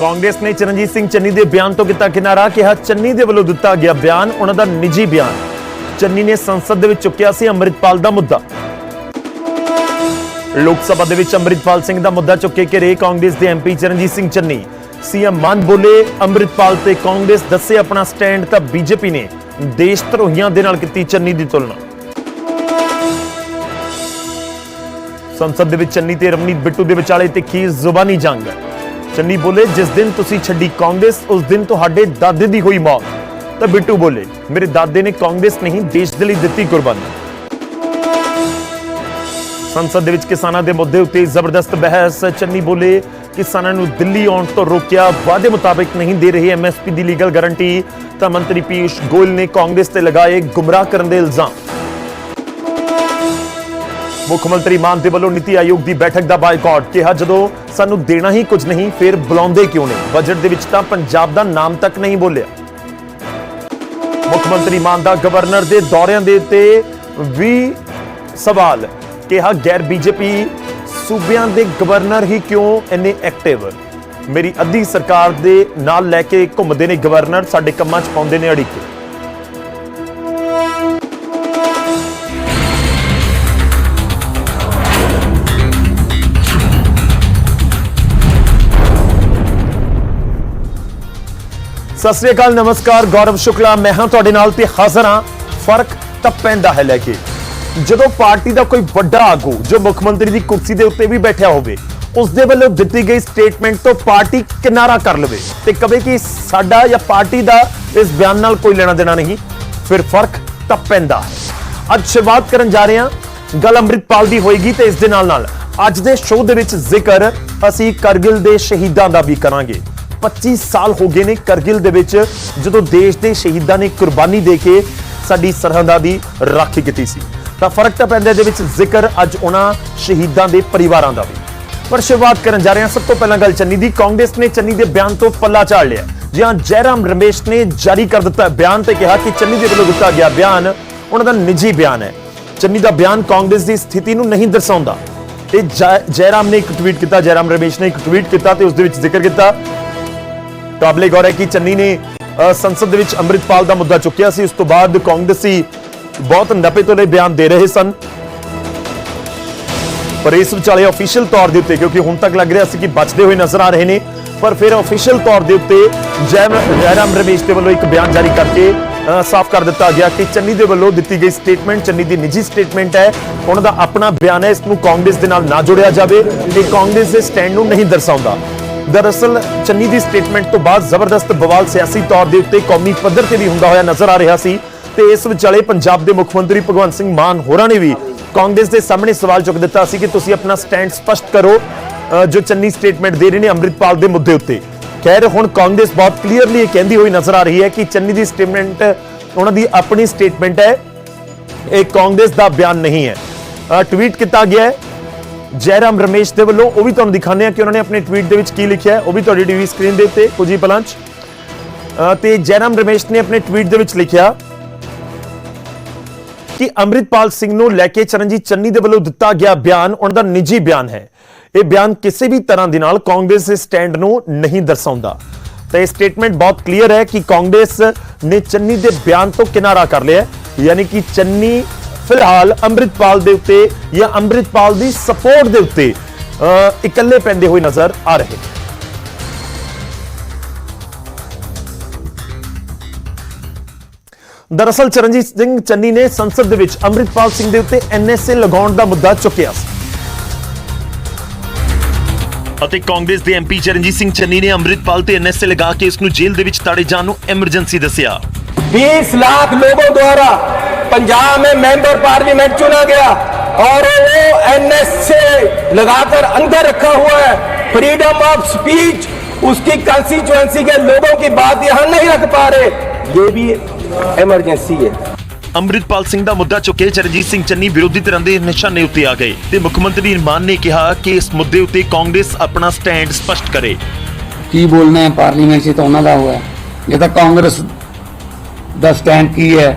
ਕਾਂਗਰਸ ਨੇ ਚਰਨਜੀਤ ਸਿੰਘ ਚੰਨੀ ਦੇ ਬਿਆਨ ਤੋਂ ਕੀਤਾ ਕਿਨਾਰਾ, ਕਿਹਾ ਚੰਨੀ ਦੇ ਵੱਲੋਂ ਦਿੱਤਾ ਗਿਆ ਬਿਆਨ, ਉਹਨਾਂ ਦਾ ਨਿੱਜੀ ਬਿਆਨ। ਚੰਨੀ ਨੇ ਸੰਸਦ ਦੇ ਵਿੱਚ ਚੁੱਕਿਆ ਸੀ ਅੰਮ੍ਰਿਤਪਾਲ ਦਾ ਮੁੱਦਾ। ਲੋਕ ਸਭਾ ਦੇ ਵਿੱਚ ਅੰਮ੍ਰਿਤਪਾਲ ਸਿੰਘ ਦਾ ਮੁੱਦਾ ਚੁੱਕੇ ਘਿਰੇ ਕਾਂਗਰਸ ਦੇ ਐਮਪੀ ਚਰਨਜੀਤ ਸਿੰਘ ਚੰਨੀ। ਸੀਐਮ ਮਾਨ ਬੋਲੇ, ਅੰਮ੍ਰਿਤਪਾਲ ਤੇ ਕਾਂਗਰਸ ਦੱਸੇ ਆਪਣਾ ਸਟੈਂਡ ਤਾਂ ਬੀਜੇਪੀ ਨੇ ਦੇਸ਼ ਧਰੋਹੀਆਂ ਦੇ ਨਾਲ ਕੀਤੀ ਚੰਨੀ ਦੀ ਤੁਲਨਾ। ਸੰਸਦ ਦੇ ਵਿੱਚ ਚੰਨੀ ਤੇ ਰਮਨੀਤ ਬਿੱਟੂ ਦੇ ਵਿਚਾਲੇ ਤਿੱਖੀ ਜ਼ੁਬਾਨੀ ਜੰਗ। ਚੰਨੀ ਬੋਲੇ, ਜਿਸ ਦਿਨ ਤੁਸੀਂ ਛੱਡੀ ਕਾਂਗਰਸ, ਉਸ ਦਿਨ ਤੁਹਾਡੇ ਦਾਦੇ ਦੀ ਹੋਈ ਮੌਤ। ਤਾਂ ਬਿੱਟੂ ਬੋਲੇ, ਮੇਰੇ ਦਾਦੇ ਨੇ ਕਾਂਗਰਸ ਨਹੀਂ, ਦੇਸ਼ ਦੇ ਲਈ ਦਿੱਤੀ ਕੁਰਬਾਨੀ। ਸੰਸਦ ਦੇ ਵਿੱਚ ਕਿਸਾਨਾਂ ਦੇ ਮੁੱਦੇ ਉੱਤੇ ਜ਼ਬਰਦਸਤ ਬਹਿਸ। ਚੰਨੀ ਬੋਲੇ, ਕਿਸਾਨਾਂ ਨੂੰ ਦਿੱਲੀ ਆਉਣ ਤੋਂ ਰੋਕਿਆ, ਵਾਅਦੇ ਮੁਤਾਬਿਕ ਨਹੀਂ ਦੇ ਰਹੇ ਐਮਐਸਪੀ ਦੀ ਲੀਗਲ ਗਾਰੰਟੀ ਤਾਂ ਮੰਤਰੀ ਪੀਯੂਸ਼ ਗੋਇਲ ਨੇ ਕਾਂਗਰਸ ਤੇ ਲਗਾਏ ਗੁੰਮਰਾਹ ਕਰਨ ਦੇ ਇਲਜ਼ਾਮ। ਮੁੱਖ ਮੰਤਰੀ ਮਾਨ ਦੇ ਵੱਲੋਂ ਨੀਤੀ ਆਯੋਗ ਦੀ ਬੈਠਕ ਦਾ ਬਾਈਕਾਟ, ਕਿਹਾ ਜਦੋਂ ਸਾਨੂੰ ਦੇਣਾ ਹੀ ਕੁਝ ਨਹੀਂ, ਫਿਰ ਬੁਲਾਉਂਦੇ ਕਿਉਂ ਨੇ? ਬਜਟ ਦੇ ਵਿੱਚ ਤਾਂ ਪੰਜਾਬ ਦਾ ਨਾਮ ਤੱਕ ਨਹੀਂ ਬੋਲਿਆ। ਮੁੱਖ ਮੰਤਰੀ ਮਾਨ ਦਾ ਗਵਰਨਰ ਦੇ ਦੌਰਿਆਂ ਦੇ ਉੱਤੇ ਵੀ ਸਵਾਲ, ਕਿਹਾ ਗੈਰ ਬੀਜੇਪੀ ਸੂਬਿਆਂ ਦੇ ਗਵਰਨਰ ਹੀ ਕਿਉਂ ਇੰਨੇ ਐਕਟਿਵ ਮੇਰੀ ਅੱਧੀ ਸਰਕਾਰ ਦੇ ਨਾਲ ਲੈ ਕੇ ਘੁੰਮਦੇ ਨੇ ਗਵਰਨਰ ਸਾਡੇ ਕੰਮਾਂ 'ਚ ਪਾਉਂਦੇ ਨੇ ਅੜਿੱਕੇ। ਸਤਿ ਸ੍ਰੀ ਅਕਾਲ, ਨਮਸਕਾਰ, ਗੌਰਵ ਸ਼ੁਕਲਾ। ਮੈਂ ਹਾਂ ਤੁਹਾਡੇ ਨਾਲ ਤੇ ਹਾਜ਼ਰ ਹਾਂ। ਫ਼ਰਕ ਤਾਂ ਪੈਂਦਾ ਹੈ ਲੈ ਕੇ। ਜਦੋਂ ਪਾਰਟੀ ਦਾ ਕੋਈ ਵੱਡਾ ਆਗੂ, ਜੋ ਮੁੱਖ ਮੰਤਰੀ ਦੀ ਕੁਰਸੀ ਦੇ ਉੱਤੇ ਵੀ ਬੈਠਿਆ ਹੋਵੇ ਉਸ ਦੇ ਵੱਲੋਂ ਦਿੱਤੀ ਗਈ ਸਟੇਟਮੈਂਟ ਤੋਂ ਪਾਰਟੀ ਕਿਨਾਰਾ ਕਰ ਲਵੇ ਤੇ ਕਵੇ ਕਿ ਸਾਡਾ ਜਾਂ ਪਾਰਟੀ ਦਾ ਇਸ ਬਿਆਨ ਨਾਲ ਕੋਈ ਲੈਣਾ ਦੇਣਾ ਨਹੀਂ, ਫਿਰ ਫ਼ਰਕ ਤਾਂ ਪੈਂਦਾ ਹੈ। ਅੱਜ ਸ਼ੁਰੂਆਤ ਕਰਨ ਜਾ ਰਹੇ ਹਾਂ। ਗੱਲ ਅੰਮ੍ਰਿਤਪਾਲ ਦੀ ਹੋਏਗੀ ਤੇ ਇਸ ਦੇ ਨਾਲ ਨਾਲ ਅੱਜ ਦੇ ਸ਼ੋਅ ਦੇ ਵਿੱਚ ਜ਼ਿਕਰ ਅਸੀਂ ਕਰਗਿਲ ਦੇ ਸ਼ਹੀਦਾਂ ਦਾ ਵੀ ਕਰਾਂਗੇ। 25 ਸਾਲ ਹੋ ਗਏ ਨੇ ਕਰਗਿਲ ਦੇ ਵਿੱਚ, ਜਦੋਂ ਦੇਸ਼ ਦੇ ਸ਼ਹੀਦਾਂ ਨੇ ਕੁਰਬਾਨੀ ਦੇ ਕੇ ਸਾਡੀ ਸਰਹੱਦਾਂ ਦੀ ਰਾਖੀ ਕੀਤੀ ਸੀ। ਤਾਂ ਫ਼ਰਕ ਤਾਂ ਪੈਂਦਾ ਇਹਦੇ ਵਿੱਚ ਜ਼ਿਕਰ ਅੱਜ ਉਹਨਾਂ ਸ਼ਹੀਦਾਂ ਦੇ ਪਰਿਵਾਰਾਂ ਦਾ ਵੀ। ਪਰ ਸ਼ੁਰੂਆਤ ਕਰਨ ਜਾ ਰਹੇ ਹਾਂ। ਸਭ ਤੋਂ ਪਹਿਲਾਂ ਗੱਲ ਚੰਨੀ ਦੀ। ਕਾਂਗਰਸ ਨੇ ਚੰਨੀ ਦੇ ਬਿਆਨ ਤੋਂ ਪੱਲਾ ਝਾੜ ਲਿਆ। ਜੀ ਹਾਂ ਜੈਰਾਮ ਰਮੇਸ਼ ਨੇ ਜਾਰੀ ਕਰ ਦਿੱਤਾ ਬਿਆਨ ਤੇ ਕਿਹਾ ਕਿ ਚੰਨੀ ਦੇ ਵੱਲੋਂ ਦਿੱਤਾ ਗਿਆ ਬਿਆਨ ਉਹਨਾਂ ਦਾ ਨਿੱਜੀ ਬਿਆਨ ਹੈ। ਚੰਨੀ ਦਾ ਬਿਆਨ ਕਾਂਗਰਸ ਦੀ ਸਥਿਤੀ ਨੂੰ ਨਹੀਂ ਦਰਸਾਉਂਦਾ। ਤੇ ਜੈ- ਜੈਰਾਮ ਨੇ ਇੱਕ ਟਵੀਟ ਕੀਤਾ, ਜੈਰਾਮ ਰਮੇਸ਼ ਨੇ ਇੱਕ ਟਵੀਟ ਕੀਤਾ ਤੇ ਉਸ ਦੇ ਵਿੱਚ ਜ਼ਿਕਰ ਕੀਤਾ। ਕਾਬਲੇ ਗੌਰ ਹੈ ਕਿ ਚੰਨੀ ਨੇ ਸੰਸਦ ਦੇ ਵਿੱਚ ਅੰਮ੍ਰਿਤਪਾਲ ਦਾ ਮੁੱਦਾ ਚੁੱਕਿਆ ਸੀ। ਉਸ ਤੋਂ ਬਾਅਦ ਕਾਂਗਰਸੀ ਬਹੁਤ ਨਪੇ ਤੋਂ ਬਿਆਨ ਦੇ ਰਹੇ ਸਨ। ਪਰ ਇਸ ਵਿਚਾਲੇ ਅਫੀਸ਼ੀਅਲ ਤੌਰ ਦੇ ਉੱਤੇ ਕਿਉਂਕਿ ਹੁਣ ਤੱਕ ਲੱਗ ਰਿਹਾ ਸੀ ਕਿ ਬਚਦੇ ਹੋਏ ਨਜ਼ਰ ਆ ਰਹੇ ਨੇ ਪਰ ਫਿਰ ਅਫੀਸ਼ੀਅਲ ਤੌਰ ਦੇ ਉੱਤੇ ਜੈਮ- ਜੈਰਾਮ ਰਮੇਸ਼ ਦੇ ਵੱਲੋਂ ਇੱਕ ਬਿਆਨ ਜਾਰੀ ਕਰਕੇ ਅ, ਸਾਫ਼ ਕਰ ਦਿੱਤਾ ਗਿਆ ਕਿ ਚੰਨੀ ਦੇ ਵੱਲੋਂ ਦਿੱਤੀ ਗਈ ਸਟੇਟਮੈਂਟ ਚੰਨੀ ਦੀ ਨਿੱਜੀ ਸਟੇਟਮੈਂਟ ਹੈ। ਉਹਨਾਂ ਦਾ ਆਪਣਾ ਬਿਆਨ ਹੈ ਇਸ ਨੂੰ ਕਾਂਗਰਸ ਦੇ ਨਾਲ ਨਾ ਜੋੜਿਆ ਜਾਵੇ ਇਹ ਕਾਂਗਰਸ ਦੇ ਸਟੈਂਡ ਨੂੰ ਨਹੀਂ ਦਰਸਾਉਂਦਾ। ਦਰਅਸਲ, ਚੰਨੀ ਦੀ ਸਟੇਟਮੈਂਟ ਤੋਂ ਬਾਅਦ ਜ਼ਬਰਦਸਤ ਬਵਾਲ ਸਿਆਸੀ ਤੌਰ ਦੇ ਉੱਤੇ ਕੌਮੀ ਪੱਧਰ ਤੇ ਵੀ ਹੁੰਦਾ ਹੋਇਆ ਨਜ਼ਰ ਆ ਰਿਹਾ ਸੀ ਤੇ ਇਸ ਵਿਚਾਲੇ ਪੰਜਾਬ ਦੇ ਮੁੱਖ ਮੰਤਰੀ ਭਗਵੰਤ ਸਿੰਘ ਮਾਨ ਹੋਰਾਂ ਨੇ ਵੀ ਕਾਂਗਰਸ ਦੇ ਸਾਹਮਣੇ ਸਵਾਲ ਚੁੱਕ ਦਿੱਤਾ ਸੀ ਕਿ ਤੁਸੀਂ ਆਪਣਾ ਸਟੈਂਡ ਸਪਸ਼ਟ ਕਰੋ ਜੋ ਚੰਨੀ ਸਟੇਟਮੈਂਟ ਦੇ ਰਹੇ ਨੇ ਅੰਮ੍ਰਿਤਪਾਲ ਦੇ ਮੁੱਦੇ ਉੱਤੇ। ਖੈਰ, ਹੁਣ ਕਾਂਗਰਸ ਬਹੁਤ ਕਲੀਅਰਲੀ ਇਹ ਕਹਿੰਦੀ ਹੋਈ ਨਜ਼ਰ ਆ ਰਹੀ ਹੈ ਕਿ ਚੰਨੀ ਦੀ ਸਟੇਟਮੈਂਟ ਉਹਨਾਂ ਦੀ ਆਪਣੀ ਸਟੇਟਮੈਂਟ ਹੈ, ਇਹ ਕਾਂਗਰਸ ਦਾ ਬਿਆਨ ਨਹੀਂ ਹੈ। ਟਵੀਟ ਕੀਤਾ ਗਿਆ ਹੈ ਜੈਰਾਮ ਰਮੇਸ਼ ਦੇ ਵੱਲੋਂ ਉਹ ਵੀ ਤੁਹਾਨੂੰ ਦਿਖਾਉਂਦੇ ਆ ਕਿ ਉਹਨਾਂ ਨੇ ਆਪਣੇ ਟਵੀਟ ਦੇ ਵਿੱਚ ਕੀ ਲਿਖਿਆ ਹੈ। ਉਹ ਵੀ ਤੁਹਾਡੀ ਟੀਵੀ ਸਕਰੀਨ ਦੇ ਉੱਤੇ ਕੁਝ ਹੀ ਪਲਾਂ 'ਚ ਅ, ਤੇ ਜੈਰਾਮ ਰਮੇਸ਼ ਨੇ ਆਪਣੇ ਟਵੀਟ ਦੇ ਵਿੱਚ ਲਿਖਿਆ ਕਿ ਅੰਮ੍ਰਿਤਪਾਲ ਸਿੰਘ ਨੂੰ ਲੈ ਕੇ ਚਰਨਜੀਤ ਚੰਨੀ ਦੇ ਵੱਲੋਂ ਦਿੱਤਾ ਗਿਆ ਬਿਆਨ ਉਹਨਾਂ ਦਾ ਨਿੱਜੀ ਬਿਆਨ ਹੈ। ਇਹ ਬਿਆਨ ਕਿਸੇ ਵੀ ਤਰ੍ਹਾਂ ਦੇ ਨਾਲ ਕਾਂਗਰਸ ਦੇ ਸਟੈਂਡ ਨੂੰ ਨਹੀਂ ਦਰਸਾਉਂਦਾ। ਤਾਂ ਇਹ ਸਟੇਟਮੈਂਟ ਬਹੁਤ ਕਲੀਅਰ ਹੈ ਕਿ ਕਾਂਗਰਸ ਨੇ ਚੰਨੀ ਦੇ ਬਿਆਨ ਤੋਂ ਕਿਨਾਰਾ ਕਰ ਲਿਆ ਯਾਨੀ ਕਿ ਚੰਨੀ ਫਿਲਹਾਲ ਅੰਮ੍ਰਿਤਪਾਲ ਦੇ ਉੱਤੇ ਜਾਂ ਅੰਮ੍ਰਿਤਪਾਲ ਦੀ ਸਪੋਰਟ ਦੇ ਉੱਤੇ ਇਕੱਲੇ ਪੈਂਦੇ ਹੋਏ ਨਜ਼ਰ ਆ ਰਹੇ ਨੇ। ਦਰਅਸਲ ਚਰਨਜੀਤ ਸਿੰਘ ਚੰਨੀ ਨੇ ਸੰਸਦ ਦੇ ਵਿੱਚ ਅੰਮ੍ਰਿਤਪਾਲ ਸਿੰਘ ਦੇ ਉੱਤੇ ਐਨਐਸਏ ਲਗਾਉਣ ਦਾ ਮੁੱਦਾ ਚੁੱਕਿਆ ਸੀ। ਅਤੇ ਕਾਂਗਰਸ ਦੇ ਐਮਪੀ ਚਰਨਜੀਤ ਸਿੰਘ ਚੰਨੀ ਨੇ ਅੰਮ੍ਰਿਤਪਾਲ ਤੇ ਐਨਐਸਏ ਲਗਾ ਕੇ ਇਸ ਨੂੰ ਜੇਲ੍ਹ ਦੇ ਵਿੱਚ ਤਾੜੇ ਜਾਣ ਨੂੰ ਐਮਰਜੈਂਸੀ ਦੱਸਿਆ। 20 ਲੱਖ ਲੋਕਾਂ ਦੁਆਰਾ पंजाब में मेंबर पार्लियामेंट चुना गया और वो एनएसए लगाकर अंदर रखा हुआ है फ्रीडम ऑफ स्पीच उसकी कंस्टिट्यूएंसी के लोगों की बात यहां नहीं रख पा रहे ये भी इमरजेंसी है ਅੰਮ੍ਰਿਤਪਾਲ ਸਿੰਘ ਦਾ ਮੁੱਦਾ ਚੁੱਕੇ ਚਰਨਜੀਤ ਸਿੰਘ ਚੰਨੀ ਵਿਰੋਧੀ ਧਿਰਾਂ ਦੇ ਨਿਸ਼ਾਨੇ ਉੱਤੇ ਆ ਗਏ ਤੇ ਮੁੱਖ ਮੰਤਰੀ ਮਾਨ ਨੇ ਕਿਹਾ ਕਿ ਇਸ ਮੁੱਦੇ ਉੱਤੇ ਕਾਂਗਰਸ ਆਪਣਾ ਸਟੈਂਡ ਸਪਸ਼ਟ ਕਰੇ ਕੀ ਬੋਲਣਾ ਹੈ ਪਾਰਲੀਮੈਂਟ 'ਚ ਤਾਂ ਉਹਨਾਂ ਦਾ ਹੋਇਆ ਇਹ ਤਾਂ ਕਾਂਗਰਸ ਦਾ ਸਟੈਂਡ ਕੀ ਹੈ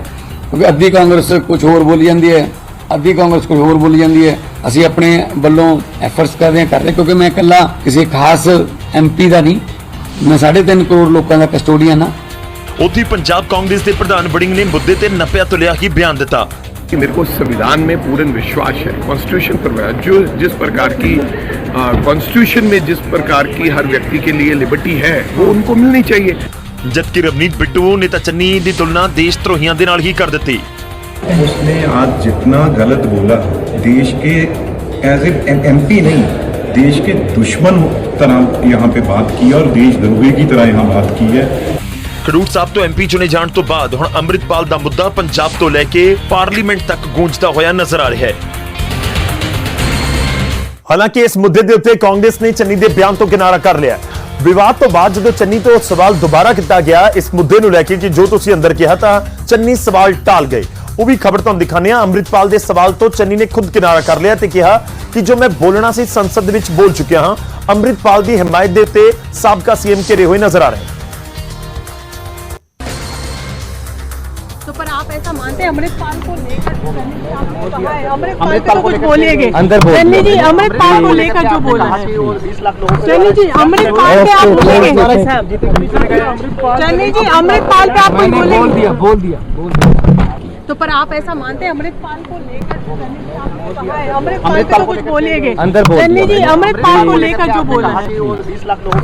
ਕਿਉਂਕਿ ਅੱਧੀ ਕਾਂਗਰਸ ਕੁਝ ਹੋਰ ਬੋਲੀ ਜਾਂਦੀ ਹੈ ਅੱਧੀ ਕਾਂਗਰਸ ਕੁਝ ਹੋਰ ਬੋਲੀ ਜਾਂਦੀ ਹੈ ਅਸੀਂ ਆਪਣੇ ਵੱਲੋਂ ਐਫਰਟਸ ਕਰ ਰਹੇ ਹਾਂ ਕਰ ਰਹੇ ਹਾਂ, ਕਿਉਂਕਿ ਮੈਂ ਇਕੱਲਾ ਕਿਸੇ ਖਾਸ ਐਮਪੀ ਦਾ ਨਹੀਂ ਮੈਂ 3.5 ਕਰੋੜ ਲੋਕਾਂ ਦਾ ਕਸਟੋਡੀਅਨ ਆ ਉੱਥੇ ਹੀ ਪੰਜਾਬ ਕਾਂਗਰਸ ਦੇ ਪ੍ਰਧਾਨ ਬੜਿੰਗ ਨੇ ਮੁੱਦੇ ਤੇ ਨੱਪਿਆ ਤੁਲਿਆ ਹੀ ਬਿਆਨ ਦਿੱਤਾ कि मेरे को संविधान में पूर्ण विश्वास है कॉन्स्टिट्यूशन पर मैं- जो जिस प्रकार की कॉन्स्टिट्यूशन में जिस प्रकार की हर व्यक्ति के लिए लिबर्टी है वो उनको मिलनी चाहिए ਜਦਕਿ ਰਵਨੀਤ ਬਿੱਟੂ ਨੇਤਾ ਚੰਨੀ ਦੀ ਤੁਲਨਾ ਦੇਸ਼ ਧਰੋਹੀਆਂ ਦੇ ਨਾਲ ਹੀ ਕਰ ਦਿੱਤੀ उसने आज जितना गलत बोला देश के एज ए एमपी नहीं देश के दुश्मन तरह यहाँ पे बात की है और देशद्रोही की तरह यहाँ बात की है ਖਡੂਰ ਸਾਹਿਬ ਤੋਂ ਐਮਪੀ ਚੁਣੇ ਜਾਣ ਤੋਂ ਬਾਅਦ ਹੁਣ ਅੰਮ੍ਰਿਤਪਾਲ ਦਾ ਮੁੱਦਾ ਪੰਜਾਬ ਤੋਂ ਲੈ ਕੇ ਪਾਰਲੀਮੈਂਟ ਤੱਕ ਗੂੰਜਦਾ ਹੋਇਆ ਨਜ਼ਰ ਆ ਰਿਹਾ ਹੈ ਹਾਲਾਂਕਿ ਇਸ ਮੁੱਦੇ ਦੇ ਉੱਤੇ ਕਾਂਗਰਸ ਨੇ ਚੰਨੀ ਦੇ ਬਿਆਨ ਤੋਂ ਕਿਨਾਰਾ ਕਰ ਲਿਆ ਵਿਵਾਦ ਤੋਂ ਬਾਅਦ ਜਦੋਂ ਚੰਨੀ ਤੋਂ ਸਵਾਲ ਦੁਬਾਰਾ ਕੀਤਾ ਗਿਆ, ਇਸ ਮੁੱਦੇ ਨੂੰ ਲੈ ਕੇ ਕਿ ਜੋ ਤੁਸੀਂ ਅੰਦਰ ਕਿਹਾ ਤਾਂ ਚੰਨੀ ਸਵਾਲ ਟਾਲ ਗਏ। ਉਹ ਵੀ ਖਬਰ ਤੁਹਾਨੂੰ ਦਿਖਾਉਂਦੇ ਹਾਂ। ਅੰਮ੍ਰਿਤਪਾਲ ਦੇ ਸਵਾਲ ਤੋਂ ਚੰਨੀ ਨੇ ਖੁਦ ਕਿਨਾਰਾ ਕਰ ਲਿਆ ਤੇ ਕਿਹਾ ਕਿ ਜੋ ਮੈਂ ਬੋਲਣਾ ਸੀ, ਸੰਸਦ ਵਿੱਚ ਬੋਲ ਚੁੱਕਿਆ ਹਾਂ। ਅੰਮ੍ਰਿਤਪਾਲ ਦੀ ਹਮਾਇਤ ਦੇ ਉੱਤੇ ਸਾਬਕਾ ਸੀਐਮ ਘਿਰੇ ਹੋਏ ਨਜ਼ਰ ਆ ਰਹੇ आप पाल हैं अमृतपाल को लेकर जो है अमृतपाल पे तो बोलिएगे। चन्नी जी अमृतपाल को लेकर जो बोला चलिए जी जी अमृतपाल पे आप बोलेंगे। चलिए जी अमृतपाल पे आप बोल बोलेंगे। बोल दिया तो पर आप ऐसा मानते हैं अमृतपाल को लेकर जो चन्नी जी आपने कहा है अमृतपाल पे तो कुछ बोलिएगे चन्नी जी अमृतपाल को लेकर जो बोला है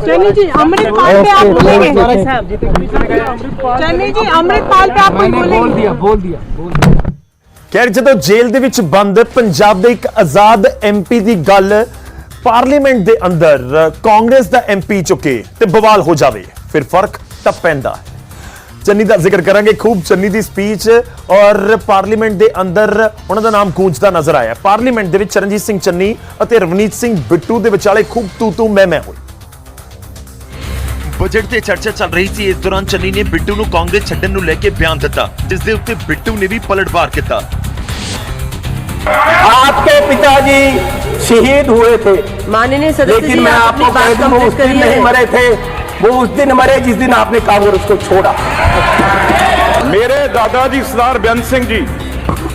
चन्नी जी अमृतपाल पे आप बोलेंगे चन्नी जी अमृतपाल पे आप कुछ बोलेंगे बोल दिया ਖੈਰ ਜਦੋਂ ਜੇਲ੍ਹ ਦੇ ਵਿੱਚ ਬੰਦ ਪੰਜਾਬ ਦੇ ਇੱਕ ਆਜ਼ਾਦ ਐਮਪੀ ਦੀ ਗੱਲ ਪਾਰਲੀਮੈਂਟ ਦੇ ਅੰਦਰ ਕਾਂਗਰਸ ਦਾ ਐਮਪੀ ਚੁੱਕੇ ਤੇ ਬਵਾਲ ਹੋ ਜਾਵੇ ਫਿਰ ਫਰਕ ਤਾਂ ਪੈਂਦਾ ਹੈ ਚੰਨੀ ਦਾ ਜ਼ਿਕਰ ਕਰਾਂਗੇ ਖੂਬ ਚੰਨੀ ਦੀ ਸਪੀਚ ਔਰ ਪਾਰਲੀਮੈਂਟ ਦੇ ਅੰਦਰ ਉਹਨਾਂ ਦਾ ਨਾਮ ਗੂੰਜਦਾ ਨਜ਼ਰ ਆਇਆ ਪਾਰਲੀਮੈਂਟ ਦੇ ਵਿੱਚ ਚਰਨਜੀਤ ਸਿੰਘ ਚੰਨੀ ਅਤੇ ਰਵਨੀਤ ਸਿੰਘ ਬਿੱਟੂ ਦੇ ਵਿਚਾਲੇ ਖੂਬ ਤੂ ਤੂ ਮੈਂ ਮੈਂ ਹੋਈ ਬਜਟ ਤੇ ਚਰਚਾ ਚੱਲ ਰਹੀ ਸੀ ਇਸ ਦੌਰਾਨ ਚੰਨੀ ਨੇ ਬਿੱਟੂ ਨੂੰ ਕਾਂਗਰਸ ਛੱਡਣ ਨੂੰ ਲੈ ਕੇ ਬਿਆਨ ਦਿੱਤਾ ਜਿਸ ਦੇ ਉੱਤੇ ਬਿੱਟੂ ਨੇ ਵੀ ਪਲਟਵਾਰ ਕੀਤਾ आपके पिताजी शहीद हुए थे माननीय सदस्य लेकिन जी मैं आप अपनी आपको बात कह दूं उस कंप्लीट दिन करिए नहीं मरे थे वो उस दिन मरे जिस दिन आपने कांग्रेस को छोड़ा मेरे दादाजी सरदार बेअंत सिंह जी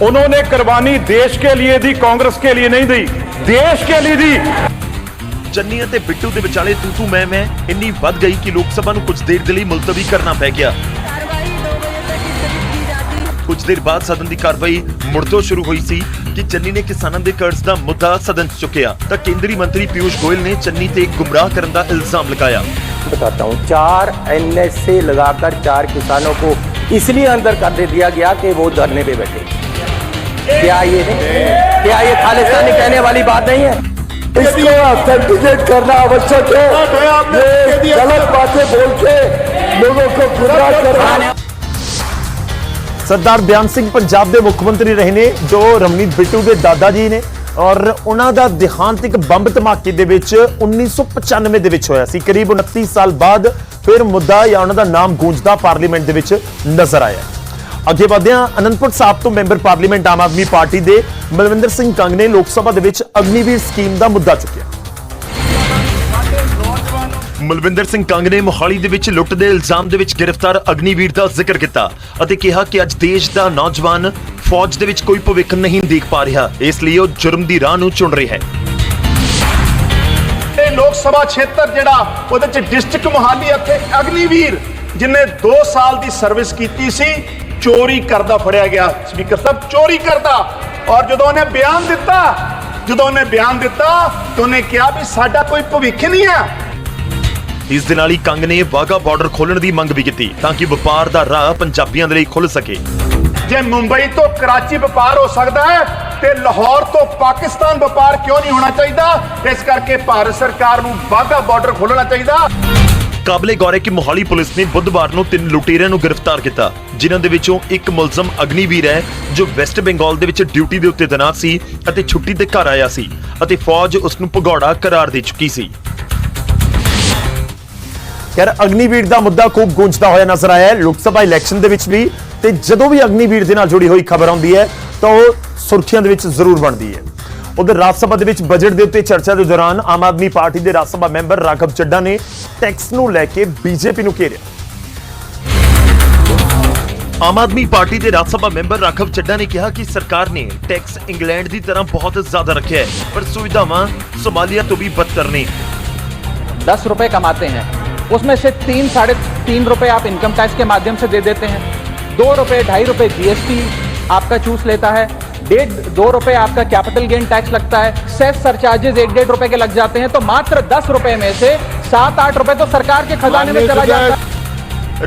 उन्होंने कुर्बानी देश के लिए दी कांग्रेस के लिए नहीं दी देश के लिए दी ਚੰਨੀ ਅਤੇ ਬਿੱਟੂ ਦੇ ਵਿਚਾਲੇ ਤੂ ਤੂ ਮੈਂ ਮੈਂ ਇੰਨੀ ਵੱਧ ਗਈ ਕਿ ਲੋਕ ਸਭਾ ਨੂੰ ਕੁਝ ਦੇਰ ਦੇ ਲਈ ਮੁਲਤਵੀ ਕਰਨਾ ਪੈ ਗਿਆ कार्रवाई दो बजे तक स्थगित की जाती है ਕੁਝ ਦੇਰ ਬਾਅਦ ਸਦਨ ਦੀ ਕਾਰਵਾਈ ਮੁੜ ਤੋਂ ਸ਼ੁਰੂ ਹੋਈ ਸੀ ਕਿ ਚੰਨੀ ਨੇ ਕਿਸਾਨਾਂ ਦੇ ਕਰਜ਼ ਦਾ ਮੁੱਦਾ ਸਦਨ 'ਚ ਚੁੱਕਿਆ ਤਾਂ ਕੇਂਦਰੀ ਮੰਤਰੀ ਪਿਊਸ਼ ਗੋਇਲ ਨੇ ਚੰਨੀ ਤੇ ਗੁੰਮਰਾਹ ਕਰਨ ਦਾ ਇਲਜ਼ਾਮ ਲਗਾਇਆ बताता हूँ चार एनएसए लगाकर चार किसानों को इसलिए अंदर कर दे दिया गया कि वो धरने पे बैठे क्या ये क्या ये खालिस्तानी कहने वाली बात नहीं है इसको ऑथेंटिकेट करना आवश्यक है ये गलत बातें बोल के लोगों को गुमराह करना ਸਰਦਾਰ ਬਿਆਨ ਸਿੰਘ ਪੰਜਾਬ ਦੇ ਮੁੱਖ ਮੰਤਰੀ ਰਹੇ ਨੇ ਜੋ ਰਮਨੀਤ ਬਿੱਟੂ ਦੇ ਦਾਦਾ ਜੀ ਨੇ ਔਰ ਉਹਨਾਂ ਦਾ ਦੇਹਾਂਤ ਇੱਕ ਬੰਬ ਧਮਾਕੇ ਦੇ ਵਿੱਚ 1995 ਦੇ ਵਿੱਚ ਹੋਇਆ ਸੀ। ਕਰੀਬ 29 ਸਾਲ ਬਾਅਦ ਫਿਰ ਮੁੱਦਾ ਜਾਂ ਉਹਨਾਂ ਦਾ ਨਾਮ ਗੂੰਜਦਾ ਪਾਰਲੀਮੈਂਟ ਦੇ ਵਿੱਚ ਨਜ਼ਰ ਆਇਆ। ਅੱਗੇ ਵਧਦਿਆਂ ਅਨੰਦਪੁਰ ਸਾਹਿਬ ਤੋਂ member parliament Aam Aadmi party ਦੇ ਬਲਵਿੰਦਰ ਸਿੰਘ ਕੰਗ ਨੇ ਲੋਕ ਸਭਾ ਦੇ ਵਿੱਚ ਅਗਨੀਵੀਰ ਸਕੀਮ ਦਾ ਮੁੱਦਾ ਚੁੱਕਿਆ। ਮਲਵਿੰਦਰ ਸਿੰਘ ਕੰਗ ਨੇ ਮੋਹਾਲੀ ਦੇ ਵਿੱਚ ਲੁੱਟ ਦੇ ਇਲਜ਼ਾਮ ਦੇ ਵਿੱਚ ਗ੍ਰਿਫਤਾਰ ਅਗਨੀਵੀਰ ਦਾ ਜ਼ਿਕਰ ਕੀਤਾ ਅਤੇ ਕਿਹਾ ਕਿ ਅੱਜ ਦੇਸ਼ ਦਾ ਨੌਜਵਾਨ ਫੌਜ ਦੇ ਵਿੱਚ ਕੋਈ ਭਵਿੱਖ ਨਹੀਂ ਦੇਖ ਪਾ ਰਿਹਾ। ਇਸ ਲਈ ਉਹ ਜੁਰਮ ਦੀ ਰਾਹ ਨੂੰ ਚੁਣ ਰਿਹਾ ਹੈ। ਇਹ ਲੋਕ ਸਭਾ ਖੇਤਰ ਜਿਹੜਾ ਉਹਦੇ ਚ ਡਿਸਟ੍ਰਿਕਟ ਮੋਹਾਲੀ ਅਤੇ ਅਗਨੀਵੀਰ ਜਿਨੇ 2 ਸਾਲ ਦੀ ਸਰਵਿਸ ਕੀਤੀ ਸੀ, ਚੋਰੀ ਕਰਦਾ ਫੜਿਆ ਗਿਆ ਸਪੀਕਰ ਸਾਹਿਬ, ਚੋਰੀ ਕਰਦਾ। ਔਰ ਜਦੋਂ ਉਹਨੇ ਬਿਆਨ ਦਿੱਤਾ, ਜਦੋਂ ਉਹਨੇ ਬਿਆਨ ਦਿੱਤਾ, ਤਾਂ ਉਹਨੇ ਕਿਹਾ ਵੀ ਸਾਡਾ ਕੋਈ ਭਵਿੱਖ ਨਹੀਂ ਹੈ ਇਸ ਦੇ ਨਾਲ ਹੀ ਕੰਗ ਨੇ ਵਾਗਾ ਬਾਰਡਰ ਖੋਲਣ ਦੀ ਮੰਗ ਵੀ ਕੀਤੀ ਤਾਂ ਕਿ ਵਪਾਰ ਦਾ ਰਾਹ ਪੰਜਾਬੀਆਂ ਦੇ ਲਈ ਖੁੱਲ ਸਕੇ। ਜੇ ਮੁੰਬਈ ਤੋਂ ਕਰਾਚੀ ਵਪਾਰ ਹੋ ਸਕਦਾ ਹੈ ਤੇ ਲਾਹੌਰ ਤੋਂ ਪਾਕਿਸਤਾਨ ਵਪਾਰ ਕਿਉਂ ਨਹੀਂ ਹੋਣਾ ਚਾਹੀਦਾ? ਇਸ ਕਰਕੇ ਭਾਰਤ ਸਰਕਾਰ ਨੂੰ ਵਾਗਾ ਬਾਰਡਰ ਖੋਲਣਾ ਚਾਹੀਦਾ। ਕਾਬਲੇ ਗੌਰ ਹੈ ਕਿ ਮੋਹਾਲੀ ਪੁਲਿਸ ਨੇ ਬੁੱਧਵਾਰ ਨੂੰ ਤਿੰਨ ਲੁਟੇਰਿਆਂ ਨੂੰ ਗ੍ਰਿਫਤਾਰ ਕੀਤਾ ਜਿਨ੍ਹਾਂ ਦੇ ਵਿੱਚੋਂ ਇੱਕ ਮੁਲਜ਼ਮ ਅਗਨੀਵੀਰ ਹੈ ਜੋ ਵੈਸਟ ਬੰਗਾਲ ਦੇ ਵਿੱਚ ਡਿਊਟੀ ਦੇ ਉੱਤੇ ਤੈਨਾਤ ਸੀ ਅਤੇ ਛੁੱਟੀ ਤੇ ਘਰ ਆਇਆ ਸੀ ਅਤੇ ਫੌਜ ਉਸ ਨੂੰ ਭਗੌੜਾ ਕਰਾਰ ਦੇ ਚੁੱਕੀ ਸੀ। ਯਾਰ ਅਗਨੀਵੀਰ ਦਾ ਮੁੱਦਾ ਖੂਬ ਗੂੰਜਦਾ ਹੋਇਆ ਨਜ਼ਰ ਆਇਆ ਹੈ। ਲੋਕ ਸਭਾ ਇਲੈਕਸ਼ਨ ਦੇ ਵਿੱਚ ਵੀ ਤੇ ਜਦੋਂ ਵੀ ਅਗਨੀਵੀਰ ਦੇ ਨਾਲ ਜੁੜੀ ਹੋਈ ਖਬਰ ਆਉਂਦੀ ਹੈ, ਤਾਂ ਉਹ ਸੁਰਖੀਆਂ ਦੇ ਵਿੱਚ ਜ਼ਰੂਰ ਬਣਦੀ ਹੈ। ਉਧਰ ਰਾਜ ਸਭਾ ਦੇ ਵਿੱਚ ਬਜਟ ਦੇ ਉੱਤੇ ਚਰਚਾ ਦੇ ਦੌਰਾਨ ਆਮ ਆਦਮੀ ਪਾਰਟੀ ਦੇ ਰਾਜ ਸਭਾ ਮੈਂਬਰ ਰਾਘਵ ਚੱਡਾ ਨੇ ਟੈਕਸ ਨੂੰ ਲੈ ਕੇ ਬੀਜੇਪੀ ਨੂੰ ਘੇਰਿਆ। ਆਮ ਆਦਮੀ ਪਾਰਟੀ ਦੇ ਰਾਜ ਸਭਾ ਮੈਂਬਰ ਰਾਘਵ ਚੱਡਾ ਨੇ ਕਿਹਾ ਕਿ ਸਰਕਾਰ ਨੇ ਟੈਕਸ ਇੰਗਲੈਂਡ ਦੀ ਤਰ੍ਹਾਂ ਬਹੁਤ ਜ਼ਿਆਦਾ ਰੱਖਿਆ ਹੈ, ਪਰ ਸੁਵਿਧਾਵਾਂ ਸੋਮਾਲੀਆ ਤੋਂ ਵੀ ਬਦਤਰ ਨੇ। 10 ਰੁਪਏ ਕਮਾਤੇ हैं उसमें से तीन साढ़े तीन रुपए आप इनकम टैक्स के माध्यम से दे देते हैं दो रुपए ढाई रुपए जीएसटी आपका चूस लेता है डेढ़ दो रुपए आपका कैपिटल गेन टैक्स लगता है सेस सरचार्जेस एक डेढ़ रुपए के लग जाते हैं तो मात्र दस रुपए में से सात आठ रुपए तो सरकार के खजाने में चला जाता है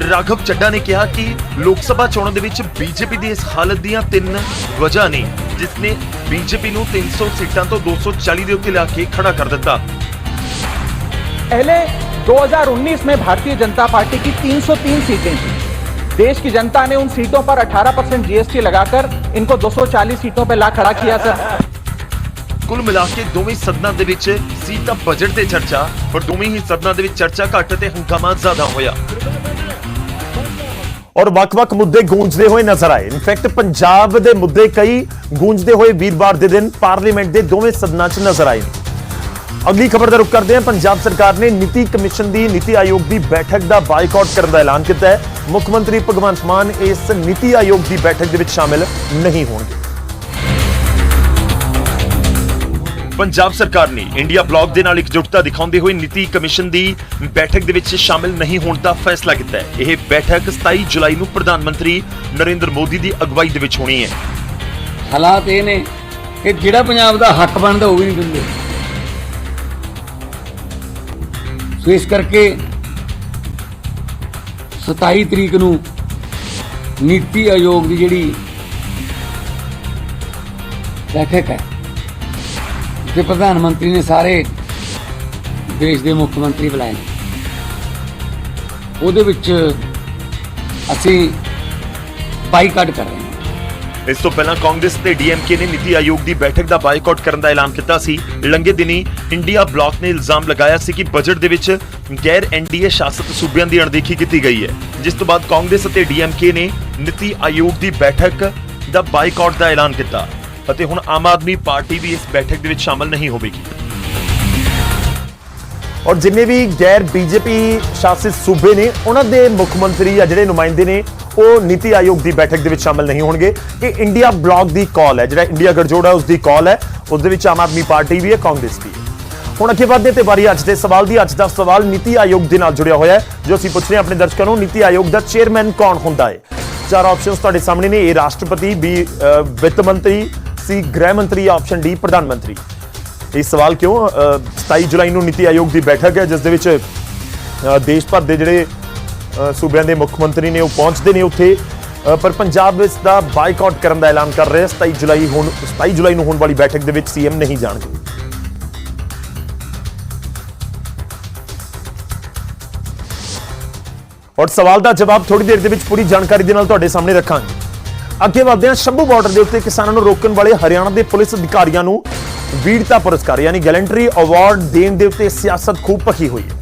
ਰਾਘਵ ਚੱਡਾ ਨੇ ਕਿਹਾ ਕਿ ਲੋਕ ਸਭਾ ਚੋਣਾਂ ਦੇ ਵਿੱਚ ਬੀਜੇਪੀ ਦੀ ਇਸ ਹਾਲਤ ਦੀਆਂ ਤਿੰਨ ਵਜ੍ਹਾ ਨੇ ਜਿਸ ਨੇ ਬੀਜੇਪੀ ਨੂੰ 300 ਸੀਟਾਂ ਤੋਂ 240 ਦੇ ਉੱਤੇ ਲਿਆ ਕੇ ਖੜਾ ਕਰ ਦਿੱਤਾ पहले 2019 में भारतीय जनता पार्टी की 303 सीटें थी देश की जनता ने उन सीटों पर 18 परसेंट जीएसटी लगाकर इनको 240 सीटों पर ला खड़ा किया सर ਕੁੱਲ ਮਿਲਾ ਕੇ ਦੋਵੇਂ ਸਦਨਾਂ ਦੇ ਵਿੱਚ ਸੀ ਤਾਂ ਬਜਟ ਤੇ ਚਰਚਾ ਪਰ ਦੋਵੇਂ ਹੀ ਸਦਨਾਂ ਦੇ ਵਿੱਚ ਚਰਚਾ ਘੱਟ ਤੇ ਹੰਗਾਮਾ ਜ਼ਿਆਦਾ ਹੋਇਆ ਔਰ ਵੱਖ-ਵੱਖ ਮੁੱਦੇ ਗੂੰਜਦੇ ਹੋਏ ਨਜ਼ਰ ਆਏ ਇਨਫੈਕਟ ਪੰਜਾਬ ਦੇ ਮੁੱਦੇ ਕਈ ਗੂੰਜਦੇ ਹੋਏ ਵੀਰਵਾਰ ਦੇ ਦਿਨ ਪਾਰਲੀਮੈਂਟ ਦੇ ਦੋਵੇਂ ਸਦਨਾਂ 'ਚ ਨਜ਼ਰ ਆਏ ਅਗਲੀ ਖਬਰ ਦਾ ਰੁਖ ਕਰਦੇ ਹਾਂ। ਪੰਜਾਬ ਸਰਕਾਰ ਨੇ ਨੀਤੀ ਕਮਿਸ਼ਨ ਦੀ ਨੀਤੀ ਆਯੋਗ ਦੀ ਬੈਠਕ ਦਾ ਬਾਈਕਾਟ ਕਰਨ ਦਾ ਐਲਾਨ ਕੀਤਾ ਹੈ। ਮੁੱਖ ਮੰਤਰੀ ਭਗਵੰਤ ਮਾਨ ਇਸ ਨੀਤੀ ਆਯੋਗ ਦੀ ਬੈਠਕ ਦੇ ਵਿੱਚ ਸ਼ਾਮਿਲ ਨਹੀਂ ਹੋਣਗੇ। ਪੰਜਾਬ ਸਰਕਾਰ ਨੇ ਇੰਡੀਆ ਬਲੌਕ ਦੇ ਨਾਲ ਇਕਜੁੱਟਤਾ ਦਿਖਾਉਂਦੇ ਹੋਏ ਨੀਤੀ ਕਮਿਸ਼ਨ ਦੀ ਬੈਠਕ ਦੇ ਵਿੱਚ ਸ਼ਾਮਿਲ ਨਹੀਂ ਹੋਣ ਦਾ ਫੈਸਲਾ ਕੀਤਾ ਹੈ। ਇਹ ਬੈਠਕ 27 ਜੁਲਾਈ ਨੂੰ ਪ੍ਰਧਾਨ ਮੰਤਰੀ ਨਰਿੰਦਰ ਮੋਦੀ ਦੀ ਅਗਵਾਈ ਦੇ ਵਿੱਚ ਹੋਣੀ ਹੈ। ਹਾਲਾਤ ਇਹ ਨੇ ਕਿ ਜਿਹੜਾ ਪੰਜਾਬ ਦਾ ਹੱਕ ਬਣਦਾ ਉਹ ਵੀ ਨਹੀਂ ਦਿੰਦੇ। ਸੋ ਇਸ ਕਰਕੇ 27 ਤਰੀਕ ਨੂੰ ਨੀਤੀ ਆਯੋਗ ਦੀ ਜਿਹੜੀ ਬੈਠਕ ਹੈ ਤੇ ਪ੍ਰਧਾਨ ਮੰਤਰੀ ਨੇ ਸਾਰੇ ਦੇਸ਼ ਦੇ ਮੁੱਖ ਮੰਤਰੀ ਬੁਲਾਏ ਨੇ। ਉਹਦੇ ਵਿੱਚ ਅਸੀਂ ਬਾਈਕਾਟ ਕਰ ਰਹੇ ਹਾਂ। ਇਸ ਤੋਂ ਪਹਿਲਾਂ ਕਾਂਗਰਸ ਤੇ ਡੀਐਮਕੇ ਨੇ ਨੀਤੀ ਆਯੋਗ ਦੀ ਬੈਠਕ ਦਾ ਬਾਈਕਾਟ ਕਰਨ ਦਾ ਐਲਾਨ ਕੀਤਾ ਸੀ। ਲੰਘੇ ਦਿਨੀ ਇੰਡੀਆ ਬਲੌਕ ਨੇ ਇਲਜ਼ਾਮ ਲਗਾਇਆ ਸੀ ਕਿ ਬਜਟ ਦੇ ਵਿੱਚ ਗੈਰ ਐਨਡੀਏ ਸ਼ਾਸਤ ਸੂਬਿਆਂ ਦੀ ਅਣਦੇਖੀ ਕੀਤੀ ਗਈ ਹੈ। ਜਿਸ ਤੋਂ ਬਾਅਦ ਕਾਂਗਰਸ ਅਤੇ ਡੀਐਮਕੇ ਨੇ ਨੀਤੀ ਆਯੋਗ ਦੀ ਬੈਠਕ ਦਾ ਬਾਈਕਾਟ ਦਾ ਐਲਾਨ ਕੀਤਾ ਅਤੇ ਹੁਣ ਆਮ ਆਦਮੀ ਪਾਰਟੀ ਵੀ ਇਸ ਬੈਠਕ ਦੇ ਵਿੱਚ ਸ਼ਾਮਲ ਨਹੀਂ ਹੋਵੇਗੀ। ਔਰ ਜਿੰਨੇ ਵੀ ਗੈਰ ਬੀਜੇਪੀ ਸ਼ਾਸਿਤ ਸੂਬੇ ਨੇ, ਉਹਨਾਂ ਦੇ ਮੁੱਖ ਮੰਤਰੀ ਜਾਂ ਜਿਹੜੇ ਨੁਮਾਇੰਦੇ ਨੇ ਉਹ ਨੀਤੀ ਆਯੋਗ ਦੀ ਬੈਠਕ ਦੇ ਵਿੱਚ ਸ਼ਾਮਲ ਨਹੀਂ ਹੋਣਗੇ। ਇਹ ਇੰਡੀਆ ਬਲੌਕ ਦੀ ਕਾਲ ਹੈ ਜਿਹੜਾ ਇੰਡੀਆ ਗਠਜੋੜ ਹੈ ਉਸ ਦੀ ਕਾਲ ਹੈ। ਉਸ ਦੇ ਵਿੱਚ ਆਮ ਆਦਮੀ ਪਾਰਟੀ ਵੀ ਹੈ ਕਾਂਗਰਸ ਵੀ ਹੈ। ਹੁਣ ਅੱਗੇ ਵਧਦੇ ਤੇ ਵਾਰੀ ਅੱਜ ਦੇ ਸਵਾਲ ਦੀ ਅੱਜ ਦਾ ਸਵਾਲ ਨੀਤੀ ਆਯੋਗ ਦੇ ਨਾਲ ਜੁੜਿਆ ਹੋਇਆ ਹੈ ਜੋ ਅਸੀਂ ਪੁੱਛ ਰਹੇ ਹਾਂ ਆਪਣੇ ਦਰਸ਼ਕਾਂ ਨੂੰ ਨੀਤੀ ਆਯੋਗ ਦਾ ਚੇਅਰਮੈਨ ਕੌਣ ਹੁੰਦਾ ਹੈ? ਚਾਰ ਆਪਸ਼ਨਸ ਤੁਹਾਡੇ ਸਾਹਮਣੇ ਨੇ ਇਹ ਰਾਸ਼ਟਰਪਤੀ ਬੀ ਵਿੱਤ ਮੰਤਰੀ ਸੀ ਗ੍ਰਹਿ ਮੰਤਰੀ ਆਪਸ਼ਨ ਡੀ ਪ੍ਰਧਾਨ ਮੰਤਰੀ। ਇਹ ਸਵਾਲ ਕਿਉਂ ਅ, 27 ਜੁਲਾਈ ਨੂੰ ਨੀਤੀ ਆਯੋਗ ਦੀ ਬੈਠਕ ਹੈ ਜਿਸ ਦੇ ਵਿੱਚ ਦੇਸ਼ ਭਰ ਦੇ ਜਿਹੜੇ ਸੂਬਿਆਂ ਦੇ ਮੁੱਖ ਮੰਤਰੀ ਨੇ ਉਹ ਪਹੁੰਚਦੇ ਨੇ ਉੱਥੇ। ਪਰ ਪੰਜਾਬ ਇਸ ਦਾ ਬਾਈਕਾਟ ਕਰਨ ਦਾ ਐਲਾਨ ਕਰ ਰਿਹਾ। 27 ਜੁਲਾਈ ਹੁਣ 27 ਜੁਲਾਈ ਨੂੰ ਹੋਣ ਵਾਲੀ ਬੈਠਕ ਦੇ ਵਿੱਚ ਸੀਐਮ ਨਹੀਂ ਜਾਣਗੇ। ਔਰ ਸਵਾਲ ਦਾ ਜਵਾਬ ਥੋੜੀ ਦੇਰ ਦੇ ਵਿੱਚ ਪੂਰੀ ਜਾਣਕਾਰੀ ਦੇ ਨਾਲ ਤੁਹਾਡੇ ਸਾਹਮਣੇ ਰੱਖਾਂਗੇ। ਅੱਗੇ ਵਧਦੇ ਹਾਂ ਸ਼ੰਭੂ ਬਾਰਡਰ ਦੇ ਉੱਤੇ ਕਿਸਾਨਾਂ ਨੂੰ ਰੋਕਣ ਵਾਲੇ ਹਰਿਆਣਾ ਦੇ ਪੁਲਿਸ ਅਧਿਕਾਰੀਆਂ ਨੂੰ ਵੀਰਤਾ ਪੁਰਸਕਾਰ, ਯਾਨੀ ਗੈਲੈਂਟਰੀ ਅਵਾਰਡ ਦੇਣ ਦੇ ਉੱਤੇ ਸਿਆਸਤ ਖੂਬ ਭਖੀ ਹੋਈ ਹੈ।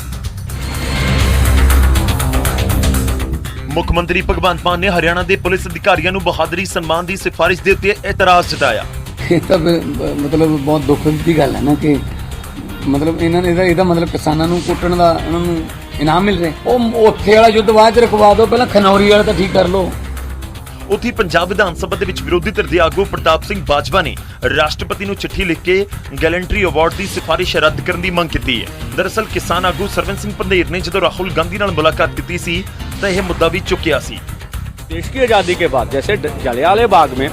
ਮੁੱਖ ਮੰਤਰੀ ਭਗਵੰਤ ਮਾਨ ਨੇ ਹਰਿਆਣਾ ਦੇ ਪੁਲਿਸ ਅਧਿਕਾਰੀਆਂ ਨੂੰ ਬਹਾਦਰੀ ਸਨਮਾਨ ਦੀ ਸਿਫਾਰਿਸ਼ ਦੇ ਉੱਤੇ ਇਤਰਾਜ਼ ਜਤਾਇਆ। ਇਹ ਤਾਂ ਮਤਲਬ ਬਹੁਤ ਦੁੱਖ ਦੀ ਗੱਲ ਹੈ ਨਾ ਕਿ ਮਤਲਬ ਇਹਨਾਂ ਨੇ ਇਹਦਾ ਇਹਦਾ ਮਤਲਬ ਕਿਸਾਨਾਂ ਨੂੰ ਕੁੱਟਣ ਦਾ ਉਹਨਾਂ ਨੂੰ ਇਨਾਮ ਮਿਲ ਰਿਹਾ। ਉਹ ਉੱਥੇ ਵਾਲਾ ਯੁੱਧ ਬਾਅਦ ਚ ਰਖਵਾ ਦਿਓ, ਪਹਿਲਾਂ ਖਨੌਰੀ ਵਾਲਾ ਤਾਂ ਠੀਕ ਕਰ ਲਓ। ਉੱਥੇ ਹੀ ਪੰਜਾਬ ਵਿਧਾਨ ਸਭਾ ਦੇ ਵਿੱਚ ਵਿਰੋਧੀ ਧਿਰ ਦੇ ਆਗੂ ਪ੍ਰਤਾਪ ਸਿੰਘ ਬਾਜਵਾ ਨੇ ਰਾਸ਼ਟਰਪਤੀ ਨੂੰ ਚਿੱਠੀ ਲਿਖ ਕੇ ਗੈਲੈਂਟਰੀ ਅਵਾਰਡ ਦੀ ਸਿਫਾਰਿਸ਼ ਰੱਦ ਕਰਨ ਦੀ ਮੰਗ ਕੀਤੀ ਹੈ ਦਰਅਸਲ ਕਿਸਾਨ ਆਗੂ ਸਰਵਨ ਸਿੰਘ ਪੰਧੇਰ ਨੇ ਜਦੋਂ ਰਾਹੁਲ ਗਾਂਧੀ ਨਾਲ ਮੁਲਾਕਾਤ ਕੀਤੀ ਸੀ ਤਾਂ ਇਹ ਮੁੱਦਾ ਵੀ ਚੁੱਕਿਆ ਸੀ देश की आज़ादी के बाद जैसे ड- जलियाले बाग में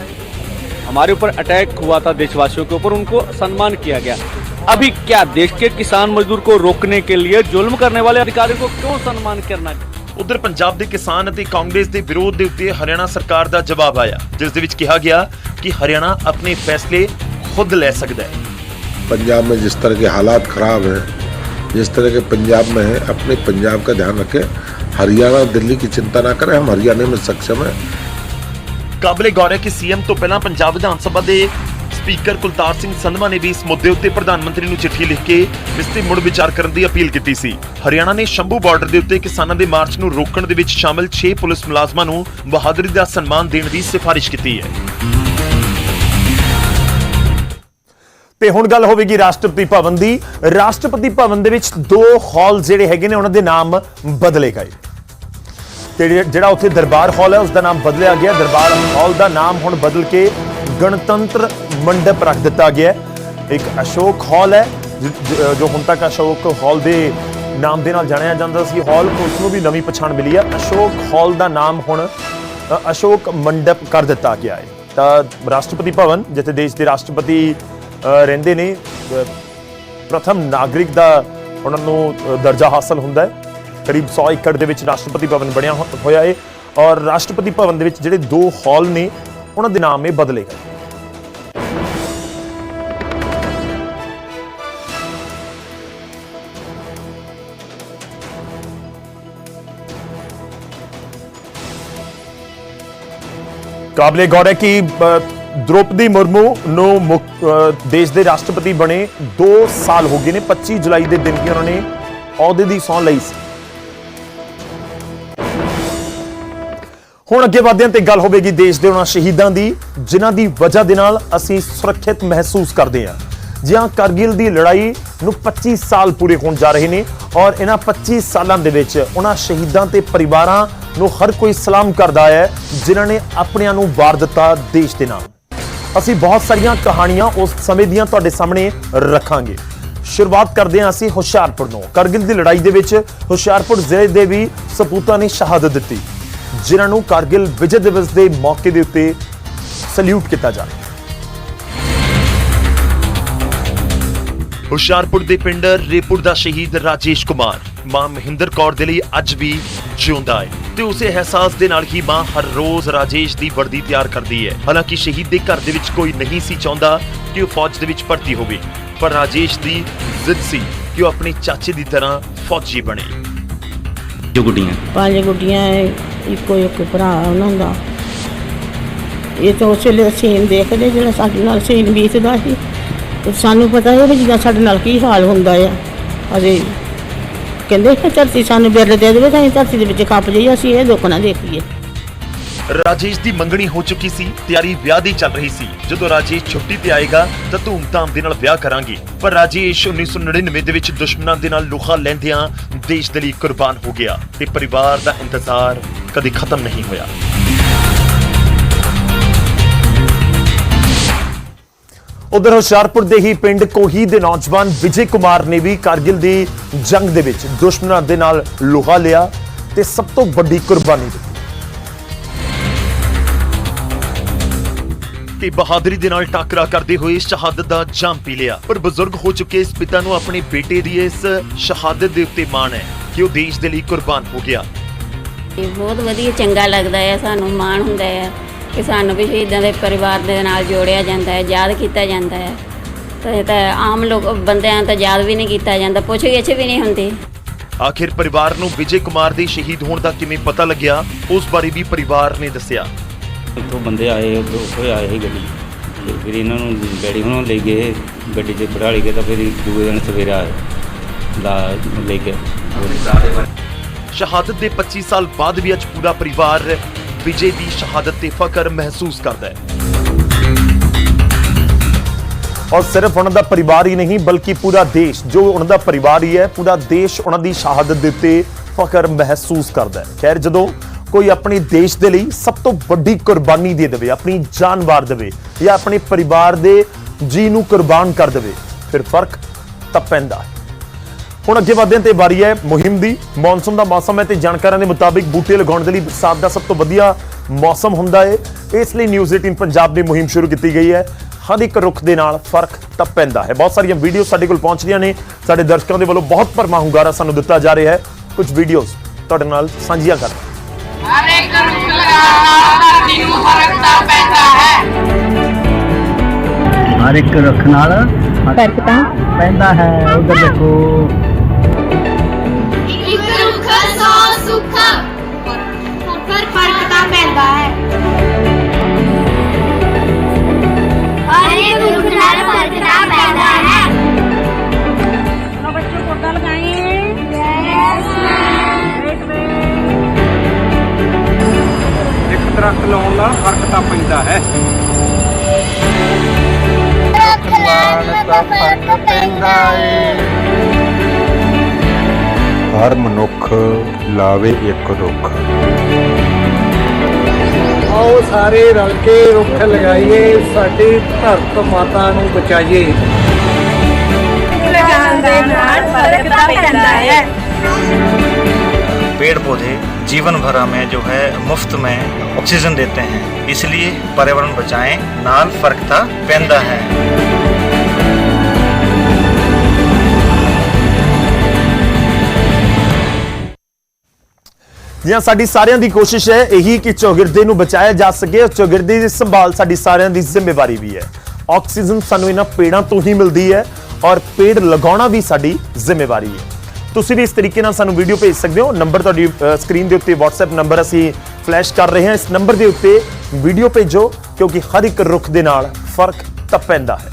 हमारे ऊपर अटैक हुआ था देशवासियों के ऊपर उनको सम्मान किया गया अभी क्या देश के किसान मजदूर को रोकने के लिए जुल्म करने वाले अधिकारी को क्यों सम्मान करना ਉਧਰ ਪੰਜਾਬ ਦੇ ਕਿਸਾਨ ਅਤੇ ਕਾਂਗਰਸ ਦੇ ਵਿਰੋਧ ਦੇ ਉੱਤੇ ਹਰਿਆਣਾ ਸਰਕਾਰ ਦਾ ਜਵਾਬ ਆਇਆ ਜਿਸ ਦੇ ਵਿੱਚ ਕਿਹਾ ਗਿਆ ਕਿ ਹਰਿਆਣਾ ਆਪਣੇ ਫੈਸਲੇ ਖੁਦ ਲੈ ਸਕਦਾ ਹੈ पंजाब में जिस तरह के हालात खराब हैं जिस तरह के पंजाब में है अपने पंजाब का ध्यान रखें हरियाणा दिल्ली की चिंता ना करें हम हरियाणा में सक्षम हैं ਕਾਬਲੇ ਗੌਰ ਹੈ ਕਿ ਸੀਐਮ ਤੋਂ ਪਹਿਲਾਂ ਪੰਜਾਬ ਵਿਧਾਨ ਸਭਾ ਦੇ ਸਪੀਕਰ ਕੁਲਤਾਰ ਸਿੰਘ ਸੰਧਵਾ ਨੇ ਵੀ ਇਸ ਮੁੱਦੇ ਉੱਤੇ ਪ੍ਰਧਾਨ ਮੰਤਰੀ ਨੂੰ ਚਿੱਠੀ ਲਿਖ ਕੇ ਇਸ ਤੇ ਮੁੜ ਵਿਚਾਰ ਕਰਨ ਦੀ ਅਪੀਲ ਕੀਤੀ ਸੀ। ਹਰਿਆਣਾ ਨੇ ਸ਼ੰਭੂ ਬਾਰਡਰ ਦੇ ਉੱਤੇ ਕਿਸਾਨਾਂ ਦੇ ਮਾਰਚ ਨੂੰ ਰੋਕਣ ਦੇ ਵਿੱਚ ਸ਼ਾਮਲ 6 ਪੁਲਿਸ ਮੁਲਾਜ਼ਮਾਂ ਨੂੰ ਬਹਾਦਰੀ ਦਾ ਸਨਮਾਨ ਦੇਣ ਦੀ ਸਿਫਾਰਿਸ਼ ਕੀਤੀ ਹੈ। ਤੇ ਹੁਣ ਗੱਲ ਹੋਵੇਗੀ ਰਾਸ਼ਟਰਪਤੀ ਭਵਨ ਦੀ। ਰਾਸ਼ਟਰਪਤੀ ਭਵਨ ਦੇ ਵਿੱਚ ਦੋ ਹਾਲ ਜਿਹੜੇ ਹੈਗੇ ਨੇ, ਉਹਨਾਂ ਦੇ ਨਾਮ ਬਦਲੇ ਗਏ। ਤੇ ਜਿਹੜਾ- ਉੱਥੇ ਦਰਬਾਰ ਹਾਲ ਹੈ ਉਸ ਦਾ ਨਾਮ ਬਦਲਿਆ ਗਿਆ। ਦਰਬਾਰ ਹਾਲ ਦਾ ਨਾਮ ਹੁਣ ਬਦਲ ਕੇ ਗਣਤੰਤਰ ਮੰਡਪ ਰੱਖ ਦਿੱਤਾ ਗਿਆ ਹੈ। ਇੱਕ ਅਸ਼ੋਕ ਹਾਲ ਹੈ, ਜ- ਜੋ ਹੁਣ ਤੱਕ ਅਸ਼ੋਕ ਹਾਲ ਦੇ ਨਾਮ ਦੇ ਨਾਲ ਜਾਣਿਆ ਜਾਂਦਾ ਸੀ। ਹਾਲ ਪੁਲਿਸ ਨੂੰ ਵੀ ਨਵੀਂ ਪਛਾਣ ਮਿਲੀ ਹੈ। ਅਸ਼ੋਕ ਹਾਲ ਦਾ ਨਾਮ ਹੁਣ ਅਸ਼ੋਕ ਮੰਡਪ ਕਰ ਦਿੱਤਾ ਗਿਆ ਹੈ। ਤਾਂ ਰਾਸ਼ਟਰਪਤੀ ਭਵਨ, ਜਿੱਥੇ ਦੇਸ਼ ਦੇ ਰਾਸ਼ਟਰਪਤੀ ਰਹਿੰਦੇ ਨੇ ਪ੍ਰਥਮ ਨਾਗਰਿਕ ਦਾ ਉਹਨਾਂ ਨੂੰ ਦਰਜਾ ਹਾਸਲ ਹੁੰਦਾ ਹੈ। ਕਰੀਬ 100 ਏਕੜ ਦੇ ਵਿੱਚ ਰਾਸ਼ਟਰਪਤੀ ਭਵਨ ਬਣਿਆ ਹੋ- ਹੋਇਆ ਹੈ। ਔਰ ਰਾਸ਼ਟਰਪਤੀ ਭਵਨ ਦੇ ਵਿੱਚ ਜਿਹੜੇ ਦੋ ਹਾਲ ਨੇ, ਉਹਨਾਂ ਦੇ ਨਾਮ ਇਹ ਬਦਲੇ ਗਏ। ਕਾਬਲੇ ਗੌਰ ਹੈ ਕਿ ਅ, ਦ੍ਰੋਪਦੀ ਮੁਰਮੂ ਨੂੰ ਮੁੱਖ- ਦੇਸ਼ ਦੇ ਰਾਸ਼ਟਰਪਤੀ ਬਣੇ 2 ਸਾਲ ਹੋ ਗਏ ਨੇ 25 ਜੁਲਾਈ ਦੇ ਦਿਨ ਹੀ ਉਹਨਾਂ ਨੇ ਅਹੁਦੇ ਦੀ ਸਹੁੰ ਲਈ ਸੀ। ਹੁਣ ਅੱਗੇ ਵਧਦੇ ਤੇ ਗੱਲ ਹੋਵੇਗੀ ਦੇਸ਼ ਦੇ ਉਹਨਾਂ ਸ਼ਹੀਦਾਂ ਦੀ ਜਿਨ੍ਹਾਂ ਦੀ ਵਜ੍ਹਾ ਦੇ ਨਾਲ ਅਸੀਂ ਸੁਰੱਖਿਅਤ ਮਹਿਸੂਸ ਕਰਦੇ ਹਾਂ। ਜਿਹਾਂ ਕਰਗਿਲ ਦੀ ਲੜਾਈ ਨੂੰ 25 ਸਾਲ ਪੂਰੇ ਹੋਣ ਜਾ ਰਹੇ ਨੇ ਔਰ ਇਹਨਾਂ 25 ਸਾਲਾਂ ਦੇ ਵਿੱਚ ਉਹਨਾਂ ਸ਼ਹੀਦਾਂ ਤੇ ਪਰਿਵਾਰਾਂ ਨੂੰ ਹਰ ਕੋਈ ਸਲਾਮ ਕਰਦਾ ਹੈ, ਜਿਨ੍ਹਾਂ ਨੇ ਆਪਣਿਆਂ ਨੂੰ ਵਾਰ ਦਿੱਤਾ ਦੇਸ਼ ਦੇ ਨਾਮ। ਅਸੀਂ ਬਹੁਤ ਸਾਰੀਆਂ ਕਹਾਣੀਆਂ ਉਸ ਸਮੇਂ ਦੀਆਂ ਤੁਹਾਡੇ ਸਾਹਮਣੇ ਰੱਖਾਂਗੇ। ਸ਼ੁਰੂਆਤ ਕਰਦੇ ਹਾਂ ਅਸੀਂ ਹੁਸ਼ਿਆਰਪੁਰ ਤੋਂ ਕਰਗਿਲ ਦੀ ਲੜਾਈ ਦੇ ਵਿੱਚ ਹੁਸ਼ਿਆਰਪੁਰ ਜ਼ਿਲ੍ਹੇ ਦੇ ਵੀ ਸਪੂਤਾਂ ਨੇ ਸ਼ਹਾਦਤ ਦਿੱਤੀ, ਜਿਨ੍ਹਾਂ ਨੂੰ ਕਾਰਗਿਲ ਵਿਜੇ ਦਿਵਸ ਦੇ ਮੌਕੇ ਦੇ ਉੱਤੇ ਸਲੂਟ ਕੀਤਾ ਜਾ ਰਿਹਾ ਹੁਸ਼ਿਆਰਪੁਰ ਦੇ ਪਿੰਡ ਰੇਪੁਰ ਦਾ ਸ਼ਹੀਦ ਰਾਜੇਸ਼ ਕੁਮਾਰ। ਮਾਂ ਮਹਿੰਦਰ ਕੌਰ ਦੇ ਲਈ ਅੱਜ ਵੀ ਜਿਉਂਦਾ ਹੈ ਤੇ ਉਸੇ ਅਹਿਸਾਸ ਦੇ ਨਾਲ ਹੀ ਮਾਂ ਹਰ ਰੋਜ਼ ਰਾਜੇਸ਼ ਦੀ ਵਰਦੀ ਤਿਆਰ ਕਰਦੀ ਹੈ। ਹਾਲਾਂਕਿ ਸ਼ਹੀਦ ਦੇ ਘਰ ਦੇ ਵਿੱਚ ਕੋਈ ਨਹੀਂ ਸੀ ਚਾਹੁੰਦਾ ਕਿ ਉਹ ਫੌਜ ਦੇ ਵਿੱਚ ਭਰਤੀ ਹੋਵੇ ਪਰ ਰਾਜੇਸ਼ ਦੀ ਜ਼ਿੱਦ ਸੀ ਕਿ ਉਹ ਆਪਣੇ ਚਾਚੇ ਦੀ ਤਰ੍ਹਾਂ ਫੌਜੀ ਬਣੇ। ਜੋ ਗੁੱਡੀਆਂ। ਪੰਜ ਗੁੱਡੀਆਂ ਇੱਕੋ ਇੱਕ ਭਰਾ ਉਹਨਾਂ ਦਾ। ਇਹ ਤਾਂ ਉਸੇ ਲਈ ਸੀਨ ਦੇਖਦੇ ਜਿਹੜਾ ਸਾਡੇ ਨਾਲ ਸੀਨ ਬੀਤਦਾ ਸੀ। ਤੇ ਸਾਨੂੰ ਪਤਾ ਹੈ ਵੀ ਜਿੱਦਾਂ ਸਾਡੇ ਨਾਲ ਕੀ ਹਾਲ ਹੁੰਦਾ ਆ। ਅਸੀਂ ਕਹਿੰਦੇ ਕਿ ਧਰਤੀ ਸਾਨੂੰ ਬਿਰਲ ਦੇ ਦੇਵੇ ਤਾਂ ਅਸੀਂ ਧਰਤੀ ਦੇ ਵਿੱਚ ਖੱਪ ਜਾਈਏ, ਅਸੀਂ ਇਹ ਦੁੱਖ ਨਾ ਦੇਖੀਏ। ਰਾਜੇਸ਼ ਦੀ ਮੰਗਣੀ ਹੋ ਚੁੱਕੀ ਸੀ, ਤਿਆਰੀ ਵਿਆਹ ਦੀ ਚੱਲ ਰਹੀ ਸੀ। ਜਦੋਂ ਰਾਜੇਸ਼ ਛੁੱਟੀ ਤੇ ਆਏਗਾ, ਤਾਂ ਧੂਮ ਧਾਮ ਦੇ ਨਾਲ ਵਿਆਹ ਕਰਾਂਗੇ। ਪਰ ਰਾਜੇਸ਼ 1999 ਦੇ ਵਿੱਚ ਦੁਸ਼ਮਣਾਂ ਦੇ ਨਾਲ ਲੁਖਾ ਲੈਂਦਿਆਂ ਦੇਸ਼ ਦੇ ਲਈ ਕੁਰਬਾਨ ਹੋ ਗਿਆ ਤੇ ਪਰਿਵਾਰ ਦਾ ਇੰਤਜ਼ਾਰ ਕਦੇ ਖਤਮ ਨਹੀਂ ਹੋਇਆ। ਉਧਰ ਹੁਸ਼ਿਆਰਪੁਰ ਦੇ ਹੀ ਪਿੰਡ ਕੋਹੀ ਦੇ ਨੌਜਵਾਨ ਵਿਜੇ ਕੁਮਾਰ ਨੇ ਵੀ ਕਾਰਗਿਲ ਦੀ ਜੰਗ ਦੇ ਵਿੱਚ ਦੁਸ਼ਮਣਾਂ ਦੇ ਨਾਲ ਲੋਹਾ ਲਿਆ ਤੇ ਸਭ ਤੋਂ ਵੱਡੀ ਕੁਰਬਾਨੀ ਦਿੱਤੀ। ਤੇ ਬਹਾਦਰੀ ਦੇ ਨਾਲ ਟਾਕਰਾ ਕਰਦੇ ਹੋਏ ਸ਼ਹਾਦਤ ਦਾ ਜਾਮ ਪੀ ਲਿਆ। ਪਰ ਬਜ਼ੁਰਗ ਹੋ ਚੁੱਕੇ ਇਸ ਪਿਤਾ ਨੂੰ ਆਪਣੇ ਬੇਟੇ ਦੀ ਇਸ ਸ਼ਹਾਦਤ ਦੇ ਉੱਤੇ ਮਾਣ ਹੈ ਕਿ ਉਹ ਦੇਸ਼ ਦੇ ਲਈ ਕੁਰਬਾਨ ਹੋ ਗਿਆ। ਇਹ ਬਹੁਤ ਵਧੀਆ ਚੰਗਾ ਲੱਗਦਾ ਹੈ ਸਾਨੂੰ ਮਾਣ ਹੁੰਦਾ ਹੈ। ਕਿ ਸਾਨੂੰ ਵੀ ਸ਼ਹੀਦਾਂ ਦੇ ਪਰਿਵਾਰ ਦੇ ਨਾਲ ਜੋੜਿਆ ਜਾਂਦਾ ਹੈ ਯਾਦ ਕੀਤਾ ਜਾਂਦਾ ਹੈ। ਤਾਂ ਇਹ ਤਾਂ ਆਮ ਲੋਕ ਬੰਦਿਆਂ ਤਾਂ ਯਾਦ ਵੀ ਨਹੀਂ ਕੀਤਾ ਜਾਂਦਾ ਪੁੱਛ ਗਿੱਛ ਵੀ ਨਹੀਂ ਹੁੰਦੀ। ਆਖਿਰ ਪਰਿਵਾਰ ਨੂੰ ਵਿਜੇ ਕੁਮਾਰ ਦੇ ਸ਼ਹੀਦ ਹੋਣ ਦਾ ਕਿਵੇਂ ਪਤਾ ਲੱਗਿਆ ਉਸ ਬਾਰੇ ਵੀ ਪਰਿਵਾਰ ਨੇ ਦੱਸਿਆ। ਉੱਥੋਂ ਬੰਦੇ ਆਏ ਉੱਥੋਂ ਆਏ ਸੀ ਗੱਡੀ। ਤੇ ਫਿਰ ਇਹਨਾਂ ਨੂੰ ਡੈਡੀ ਹੁਣੋਂ ਲੈ ਗਏ ਗੱਡੀ 'ਚ ਬਿਠਾ ਲਈ ਗਏ ਤਾਂ ਫਿਰ ਦੂਏ ਦਿਨ ਸਵੇਰਾ ਆਏ ਲਾ ਲੈ ਕੇ। ਸ਼ਹਾਦਤ ਦੇ 25 ਸਾਲ ਬਾਅਦ ਵੀ ਅੱਜ ਪੂਰਾ ਪਰਿਵਾਰ ਵਿਜੇ ਦੀ ਸ਼ਹਾਦਤ ਤੇ ਫਖਰ ਮਹਿਸੂਸ ਕਰਦਾ ਹੈ। ਔਰ ਸਿਰਫ ਉਹਨਾਂ ਦਾ ਪਰਿਵਾਰ ਹੀ ਨਹੀਂ, ਬਲਕਿ ਪੂਰਾ ਦੇਸ਼, ਜੋ ਉਹਨਾਂ ਦਾ ਪਰਿਵਾਰ ਹੀ ਹੈ, ਪੂਰਾ ਦੇਸ਼ ਉਹਨਾਂ ਦੀ ਸ਼ਹਾਦਤ ਦੇ ਉੱਤੇ ਫਖਰ ਮਹਿਸੂਸ ਕਰਦਾ ਹੈ। ਖੈਰ, ਜਦੋਂ ਕੋਈ ਆਪਣੇ ਦੇਸ਼ ਦੇ ਲਈ ਸਭ ਤੋਂ ਵੱਡੀ ਕੁਰਬਾਨੀ ਦੇ ਦੇਵੇ, ਆਪਣੀ ਜਾਨ ਵਾਰ ਦੇਵੇ ਜਾਂ ਆਪਣੇ ਪਰਿਵਾਰ ਦੇ ਜੀ ਨੂੰ ਕੁਰਬਾਨ ਕਰ ਦੇਵੇ, ਫਿਰ ਫ਼ਰਕ ਤਾਂ ਪੈਂਦਾ ਹੈ। ਹੁਣ ਅੱਗੇ ਵਧਦੇ ਹਾਂ ਤੇ ਵਾਰੀ ਹੈ ਮੁਹਿੰਮ ਦੀ। ਮੌਨਸੂਨ ਦਾ ਮੌਸਮ ਹੈ ਤੇ ਜਾਣਕਾਰਾਂ ਦੇ ਮੁਤਾਬਿਕ ਬੂਟੇ ਲਗਾਉਣ ਦੇ ਲਈ ਬਰਸਾਤ ਦਾ ਸਭ ਤੋਂ ਵਧੀਆ ਮੌਸਮ ਹੁੰਦਾ ਹੈ ਇਸ ਲਈ ਨਿਊਜ਼ 18 ਪੰਜਾਬ ਨੇ ਮੁਹਿੰਮ ਸ਼ੁਰੂ ਕੀਤੀ ਗਈ ਹੈ। ਹਰ ਇੱਕ ਰੁੱਖ ਦੇ ਨਾਲ ਫ਼ਰਕ ਤਾਂ ਪੈਂਦਾ ਹੈ। ਬਹੁਤ ਸਾਰੀਆਂ ਵੀਡੀਓ ਸਾਡੇ ਕੋਲ ਪਹੁੰਚ ਰਹੀਆਂ ਨੇ। ਸਾਡੇ ਦਰਸ਼ਕਾਂ ਦੇ ਵੱਲੋਂ ਬਹੁਤ ਭਰਮਾ ਹੁੰਗਾਰਾ ਸਾਨੂੰ ਦਿੱਤਾ ਜਾ ਰਿਹਾ ਹੈ। ਕੁਝ ਵੀਡੀਓਜ਼ ਤੁਹਾਡੇ ਨਾਲ ਸਾਂਝੀਆਂ ਕਰ ਹਰ ਇੱਕ ਰੁੱਖ ਨਾਲ ਫ਼ਰਕ ਤਾਂ ਪੈਂਦਾ ਹੈ। ਉਧਰ ਦੇਖੋ। ਹਰ ਮਨੁੱਖ ਲਾਵੇ ਇੱਕ ਰੁੱਖ ਆਓ ਸਾਰੇ ਰਲ ਕੇ ਰੁੱਖ ਲਗਾਈਏ ਸਾਡੀ ਧਰਤ ਮਾਤਾ ਨੂੰ ਬਚਾਈਏ लगाने ਨਾਲ ਫਰਕ ਤਾਂ ਪੈਂਦਾ ਹੈ पेड़ पौधे जीवन भर हमें जो है मुफ्त में ऑक्सीजन देते हैं इसलिए पर्यावरण बचाएं नाल फर्क था पैदा है ਜਾਂ ਸਾਡੀ ਸਾਰਿਆਂ ਦੀ ਕੋਸ਼ਿਸ਼ ਹੈ ਇਹੀ ਕਿ ਚੌਗਿਰਦੇ ਨੂੰ ਬਚਾਇਆ ਜਾ ਸਕੇ। ਚੌਗਿਰਦੇ ਦੀ ਸੰਭਾਲ ਸਾਡੀ ਸਾਰਿਆਂ ਦੀ ਜ਼ਿੰਮੇਵਾਰੀ ਵੀ ਹੈ। ਆਕਸੀਜਨ ਸਾਨੂੰ ਇਹਨਾਂ ਪੇੜਾਂ ਤੋਂ ਹੀ ਮਿਲਦੀ ਹੈ ਔਰ ਪੇੜ ਲਗਾਉਣਾ ਵੀ ਸਾਡੀ ਜ਼ਿੰਮੇਵਾਰੀ ਹੈ। ਤੁਸੀਂ ਵੀ ਇਸ ਤਰੀਕੇ ਨਾਲ ਸਾਨੂੰ ਵੀਡੀਓ ਭੇਜ ਸਕਦੇ ਹੋ। ਨੰਬਰ ਤੁਹਾਡੀ ਸਕਰੀਨ ਦੇ ਉੱਤੇ WhatsApp ਨੰਬਰ ਅਸੀਂ ਫਲੈਸ਼ ਕਰ ਰਹੇ ਹਾਂ। ਇਸ ਨੰਬਰ ਦੇ ਉੱਤੇ ਵੀਡੀਓ ਭੇਜੋ ਕਿਉਂਕਿ ਹਰ ਇੱਕ ਰੁੱਖ ਦੇ ਨਾਲ ਫ਼ਰਕ ਤਾਂ ਪੈਂਦਾ ਹੈ।